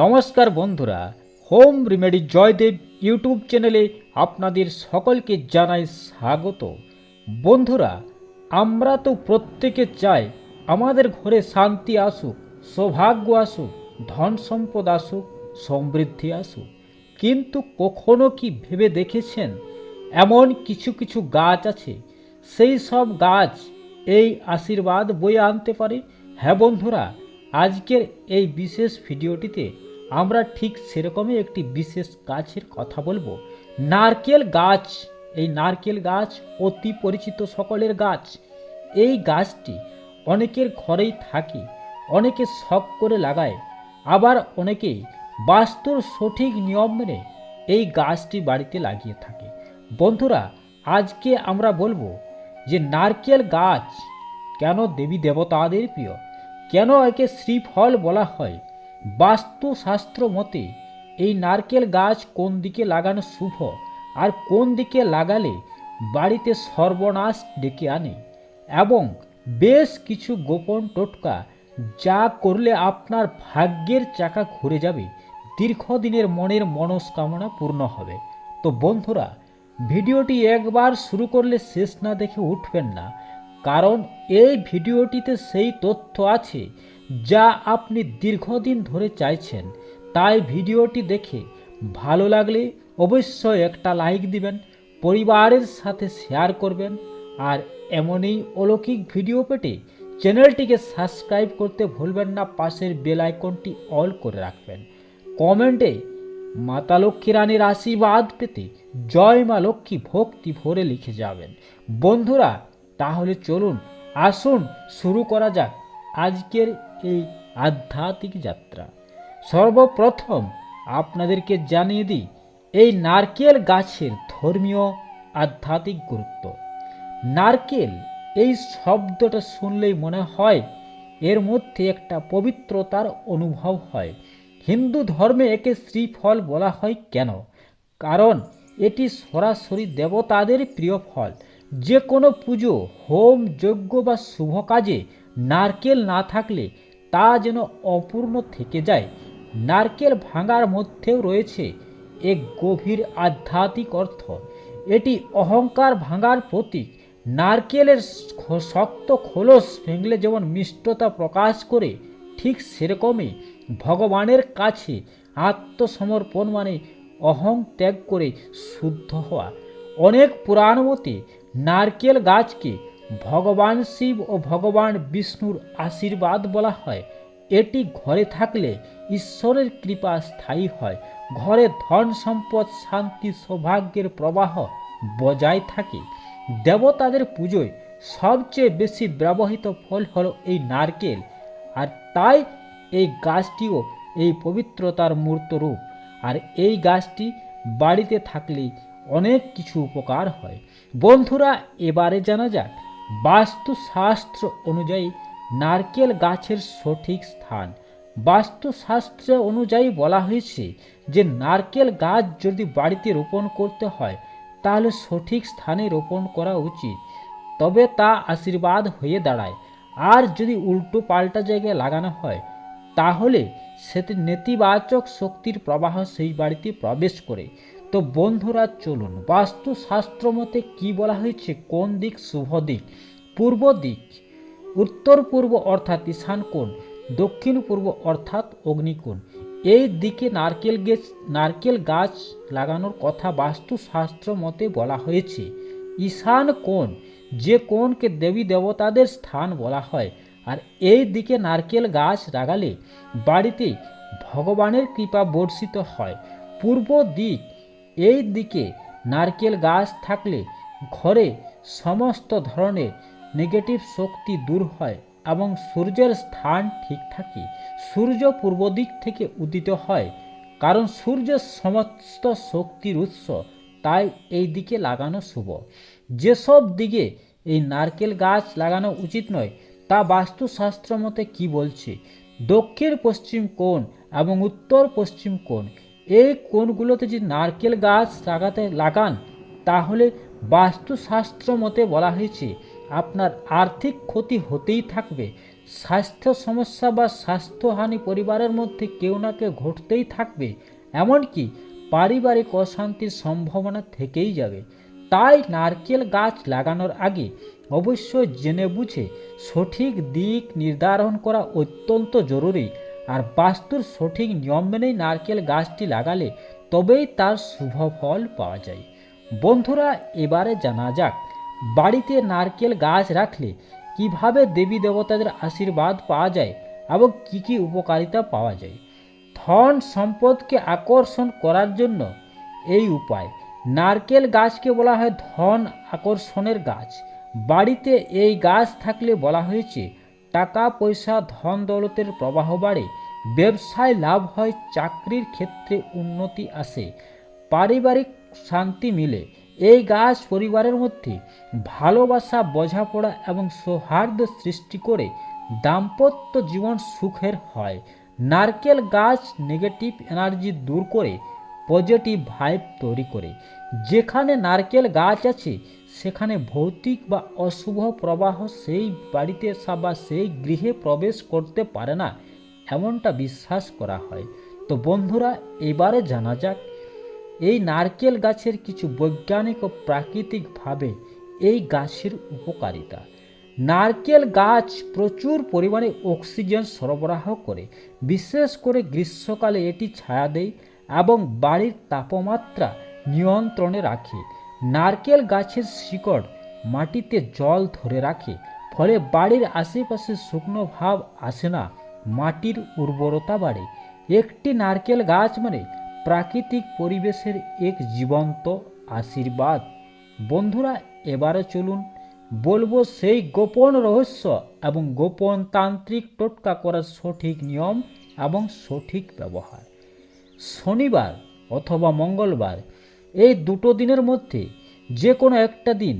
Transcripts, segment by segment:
নমস্কার বন্ধুরা, home remedy Joydeb YouTube চ্যানেলে আপনাদের সকলকে জানাই স্বাগত। বন্ধুরা, আমরা তো প্রত্যেকে চাই আমাদের ঘরে শান্তি আসুক, সৌভাগ্য আসুক, ধন সম্পদ আসুক, সমৃদ্ধি আসুক। কিন্তু কখনো কি ভেবে দেখেছেন? এমন কিছু কিছু গাছ আছে, সেই সব গাছ এই আশীর্বাদ বয়ে আনতে পারে? হ্যাঁ বন্ধুরা, আজকের এই বিশেষ ভিডিওটিতে আমরা ঠিক সেরকমই একটি বিশেষ গাছের কথা বলব। নারকেল গাছ, এই নারকেল গাছ অতি পরিচিত সকলের গাছ। এই গাছটি অনেকের ঘরেই থাকে, অনেকে শখ করে লাগায়, আবার অনেকেই বাস্তুর সঠিক নিয়ম মেনে এই গাছটি বাড়িতে লাগিয়ে থাকে। বন্ধুরা, আজকে আমরা বলব যে নারকেল গাছ কেন দেবী দেবতাদের প্রিয়? কেন একে শ্রীফল বলা হয়? বাস্তুশাস্ত্র মতে, এই নারকেল গাছ কোন দিকে লাগানো শুভ আর কোন দিকে লাগালে বাড়িতে সর্বনাশ ডেকে আনে? এবং বেশ কিছু গোপন টোটকা যা করলে আপনার ভাগ্যের চাকা ঘুরে যাবে, দীর্ঘদিনের মনের মনস্কামনা পূর্ণ হবে। তো বন্ধুরা, ভিডিওটি একবার শুরু করলে শেষ না দেখে উঠবেন না, কারণ এই ভিডিওটিতে সেই তথ্য আছে যা আপনি দীর্ঘদিন ধরে চাইছেন, তাই ভিডিওটি দেখে ভালো লাগলে অবশ্যই একটা লাইক দিবেন, পরিবারের সাথে শেয়ার করবেন, আর এমনই অলৌকিক ভিডিও পেটে চ্যানেলটিকে সাবস্ক্রাইব করতে ভুলবেন না, পাশের বেল আইকনটি অল করে রাখবেন। কমেন্টে মাতা লক্ষ্মী রানীর আশীর্বাদ পেতে জয় মা লক্ষ্মী ভক্তি ভরে লিখে যাবেন। বন্ধুরা, তাহলে চলুন, আসুন, শুরু করা যাক। আজকের এই আধ্যাত্মিক যাত্রা। সর্বপ্রথম আপনাদেরকে জানিয়ে দিই, এই নারকেল গাছের ধর্মীয় আধ্যাত্মিক গুরুত্ব। নারকেল এই শব্দটা শুনলেই মনে হয় এর মধ্যে একটা পবিত্রতার অনুভব হয়। হিন্দু ধর্মে একে শ্রীফল বলা হয় কেন? কারণ এটি সরাসরি দেবতাদের প্রিয় ফল। যে কোনো পুজো, হোম, যজ্ঞ বা শুভ কাজে নারকেল না থাকলে তা যেন অপূর্ণ থেকে যায়। নারকেল ভাঙার মধ্যেও রয়েছে এক গভীর আধ্যাত্মিক অর্থ। এটি অহংকার ভাঙার প্রতীক। নারকেলের শক্ত খোলস ভেঙলে যেমন মিষ্টতা প্রকাশ করে, ঠিক সেরকমই ভগবানের কাছে আত্মসমর্পণ মানে অহং ত্যাগ করে শুদ্ধ হওয়া। অনেক পুরাণ মতে নারকেল গাছকে ভগবান শিব ও ভগবান বিষ্ণুর আশীর্বাদ বলা হয়। এটি ঘরে থাকলে ঈশ্বরের কৃপা স্থায়ী হয়। ঘরে ধন সম্পদ, শান্তি, সৌভাগ্যের প্রবাহ বজায় থাকে। দেবতাদের পুজোয় সবচেয়ে বেশি ব্যবহৃত ফল হল এই নারকেল। আর তাই এই গাছটিও এই পবিত্রতার মূর্ত রূপ। আর এই গাছটি বাড়িতে থাকলে অনেক কিছু উপকার হয়। বন্ধুরা, এবারে জানা যাক বাস্তুশাস্ত্র অনুযায়ী নারকেল গাছের সঠিক স্থান। বাস্তুশাস্ত্র অনুযায়ী বলা হয়েছে যে, নারকেল গাছ যদি বাড়িতে রোপণ করতে হয়, তাহলে সঠিক স্থানে রোপণ করা উচিত। তবে তা আশীর্বাদ হয়ে দাঁড়ায়। আর যদি উল্টো পাল্টা জায়গায় লাগানো হয়, তাহলে সেটি নেতিবাচক শক্তির প্রবাহ সেই বাড়িতে প্রবেশ করে। তো বন্ধুরা, চলুন বাস্তুশাস্ত্র মতে কী বলা হয়েছে, কোন দিক শুভ দিক? পূর্ব দিক, উত্তর পূর্ব অর্থাৎ ঈশান কোণ, দক্ষিণ পূর্ব অর্থাৎ অগ্নিকোণ। এই দিকে নারকেল গাছ নারকেল গাছ লাগানোর কথা বাস্তুশাস্ত্র মতে বলা হয়েছে। ঈশান কোণ, যে কোণকে দেবী দেবতাদের স্থান বলা হয়, আর এই দিকে নারকেল গাছ লাগালে বাড়িতে ভগবানের কৃপা বর্ষিত হয়। পূর্ব দিক এই দিকে নারকেল গাছ থাকলে ঘরে সমস্ত ধরনের নেগেটিভ শক্তি দূর হয় এবং সূর্যের স্থান ঠিক থাকে। সূর্য পূর্ব দিক থেকে উদিত হয়, কারণ সূর্য সমস্ত শক্তির উৎস তাই এই দিকে লাগানো শুভ। যেসব দিকে এই নারকেল গাছ লাগানো উচিত নয়, তা বাস্তুশাস্ত্র মতে কী বলছে? দক্ষিণ পশ্চিম কোণ এবং উত্তর পশ্চিম কোণ। এই কোণগুলোতে যদি নারকেল গাছ লাগাতে লাগান, তাহলে বাস্তুশাস্ত্র মতে বলা হয়েছে, আপনার আর্থিক ক্ষতি হতেই থাকবে। স্বাস্থ্য সমস্যা বা স্বাস্থ্যহানি পরিবারের মধ্যে কেউ না কেউ ঘটতেই থাকবে, এমনকি পারিবারিক অশান্তির সম্ভাবনা থেকেই যাবে। তাই নারকেল গাছ লাগানোর আগে অবশ্যই জেনে বুঝে সঠিক দিক নির্ধারণ করা অত্যন্ত জরুরি। আর বাস্তুর সঠিক নিয়ম মেনেই নারকেল গাছটি লাগালে তবেই তার শুভ ফল পাওয়া যায়। বন্ধুরা, এবারে জানা যাক, বাড়িতে নারকেল গাছ রাখলে কীভাবে দেবী দেবতাদের আশীর্বাদ পাওয়া যায় এবং কি কি উপকারিতা পাওয়া যায়? ধন সম্পদকে আকর্ষণ করার জন্য এই উপায়। নারকেল গাছকে বলা হয় ধন আকর্ষণের গাছ। বাড়িতে এই গাছ থাকলে বলা হয়েছে টাকা পয়সা ধন দৌলতের প্রবাহ বাড়ে ব্যবসায় লাভ হয়, চাকরির ক্ষেত্রে উন্নতি আসে, পারিবারিক শান্তি মিলে। এই গাছ পরিবারের মধ্যে ভালোবাসা, বোঝাপড়া এবং সৌহার্দ্য সৃষ্টি করে দাম্পত্য জীবন সুখের হয়। নারকেল গাছ নেগেটিভ এনার্জি দূর করে পজিটিভ ভাইব তৈরি করে। যেখানে নারকেল গাছ আছে, সেখানে ভৌতিক বা অশুভ প্রবাহ সেই বাড়িতে বা সেই গৃহে প্রবেশ করতে পারে না। এমনটা বিশ্বাস করা হয়। তো বন্ধুরা, এবারে জানা যাক, এই নারকেল গাছের কিছু বৈজ্ঞানিক ও প্রাকৃতিকভাবে এই গাছের উপকারিতা। নারকেল গাছ প্রচুর পরিমাণে অক্সিজেন সরবরাহ করে, বিশেষ করে গ্রীষ্মকালে এটি ছায়া দেয় এবং বাড়ির তাপমাত্রা নিয়ন্ত্রণে রাখে। নারকেল গাছের শিকড় মাটিতে জল ধরে রাখে, ফলে বাড়ির আশেপাশে শুকনো ভাব আসে না। মাটির উর্বরতা বাড়ে। একটি নারকেল গাছ মানে প্রাকৃতিক পরিবেশের এক জীবন্ত আশীর্বাদ। বন্ধুরা, এবারে চলুন বলব সেই গোপন রহস্য এবং গোপন তান্ত্রিক টোটকা করার সঠিক নিয়ম এবং সঠিক ব্যবহার। শনিবার অথবা মঙ্গলবার এই দুটো দিনের মধ্যে যে কোনো একটা দিন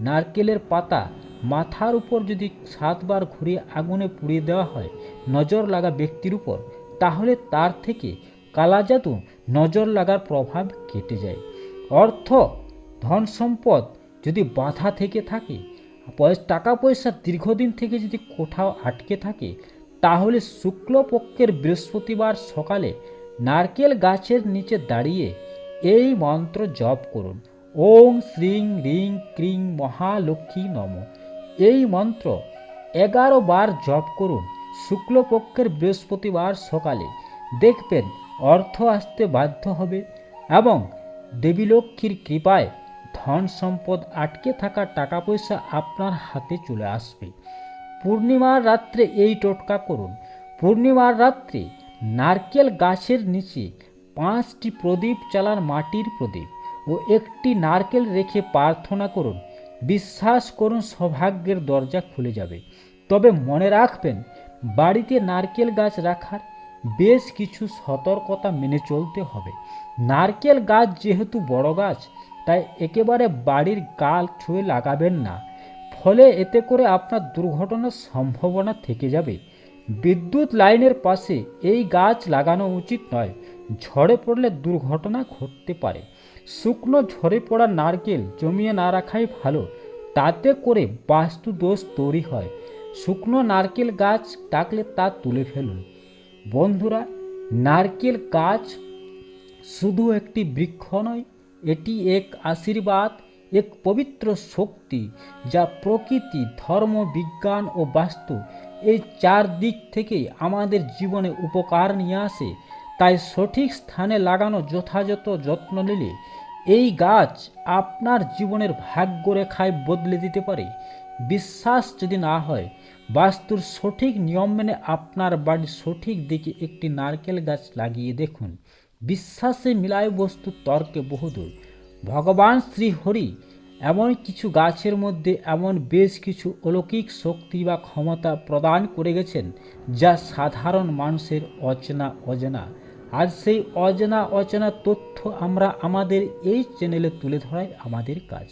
নারকেলের পাতা মাথার উপর যদি সাতবার ঘুরে আগুনে পুড়িয়ে দেওয়া হয়, নজর লাগা ব্যক্তির উপর, তাহলে তার থেকে কালাজাদু নজর লাগার প্রভাব কেটে যায়। অর্থ, ধন সম্পদ যদি বাধা থেকে থাকে টাকা পয়সা দীর্ঘদিন থেকে যদি কোথাও আটকে থাকে, তাহলে শুক্লপক্ষের বৃহস্পতিবার সকালে নারকেল গাছের নিচে দাঁড়িয়ে এই মন্ত্র জপ করুন। ওং শ্রীং, রিং, ক্রিং, মহালক্ষ্মী নম। এই মন্ত্র এগারো বার জপ করুন শুক্লপক্ষের বৃহস্পতিবার সকালে। দেখবেন অর্থ আসতে বাধ্য হবে এবং দেবীলক্ষ্মীর কৃপায় ধন সম্পদ আটকে থাকা টাকা পয়সা আপনার হাতে চলে আসবে। পূর্ণিমার রাত্রে এই টোটকা করুন। পূর্ণিমার রাত্রে নারকেল গাছের নিচে পাঁচটি প্রদীপ চালান মাটির প্রদীপ ও একটি নারকেল রেখে প্রার্থনা করুন। বিশ্বাস করুন, সৌভাগ্যের দরজা খুলে যাবে। তবে মনে রাখবেন, বাড়িতে নারকেল গাছ রাখার বেশ কিছু সতর্কতা মেনে চলতে হবে। নারকেল গাছ যেহেতু বড় গাছ, তাই একেবারে বাড়ির গাল ছুঁয়ে লাগাবেন না। ফলে এতে করে আপনার দুর্ঘটনার সম্ভাবনা থেকে যাবে। বিদ্যুৎ লাইনের পাশে এই গাছ লাগানো উচিত নয়। ঝড়ে পড়লে দুর্ঘটনা ঘটতে পারে। শুকনো ঝরে পড়া নারকেল জমিয়ে না রাখাই ভালো। তাতে করে বাস্তু দোষ তৈরি হয়। শুকনো নারকেল গাছ ডাকলে তা তুলে ফেলুন। বন্ধুরা, নারকেল গাছ শুধু একটি বৃক্ষ নয়, এটি এক আশীর্বাদ, এক পবিত্র শক্তি যা প্রকৃতি, ধর্ম, বিজ্ঞান ও বাস্তু এই চার দিক থেকেই আমাদের জীবনে উপকার নিয়ে আসে। তাই সঠিক স্থানে লাগানো যথাযথ যত্ন নিলে এই গাছ আপনার জীবনের ভাগ্যরেখায় বদলে দিতে পারে। বিশ্বাস যদি না হয়, বাস্তুর সঠিক নিয়ম মেনে আপনার বাড়ির সঠিক দিকে একটি নারকেল গাছ লাগিয়ে দেখুন। বিশ্বাসে মিলায় বস্তু তর্কে বহুদূর। ভগবান শ্রী হরি এমন কিছু গাছের মধ্যে এমন বেশ কিছু অলৌকিক শক্তি বা ক্ষমতা প্রদান করে গেছেন, যা সাধারণ মানুষের অচেনা অজানা আর সেই অজানা অচেনা তথ্য আমরা আমাদের এই চ্যানেলে তুলে ধরাই আমাদের কাজ।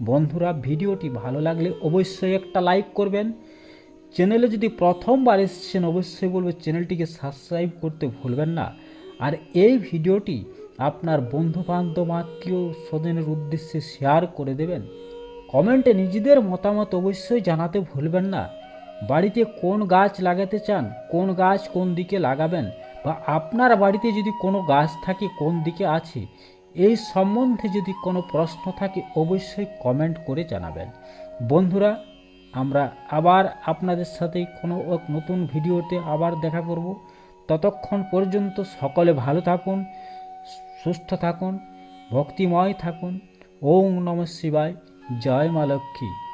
বন্ধুরা, ভিডিওটি ভালো লাগলে অবশ্যই একটা লাইক করবেন। চ্যানেলে যদি প্রথমবার এসেছেন, অবশ্যই বলব চ্যানেলটিকে সাবস্ক্রাইব করতে ভুলবেন না। আর এই ভিডিওটি আপনার বন্ধু বান্ধব আত্মীয় স্বজনের উদ্দেশ্যে শেয়ার করে দেবেন। কমেন্টে নিজেদের মতামত অবশ্যই জানাতে ভুলবেন না। বাড়িতে কোন গাছ লাগাতে চান, কোন গাছ কোন দিকে লাগাবেন বা আপনার বাড়িতে যদি কোনো গাছ থাকে, কোন দিকে আছে, এই সম্বন্ধে যদি কোনো প্রশ্ন থাকে, অবশ্যই কমেন্ট করে জানাবেন। বন্ধুরা, আমরা আবার আপনাদের সাথে কোনো এক নতুন ভিডিওতে আবার দেখা করব। ততক্ষণ পর্যন্ত সকলে ভালো থাকুন, সুস্থ থাকুন, ভক্তিময় থাকুন। ওম নমঃ শিবায়। জয় মা লক্ষ্মী।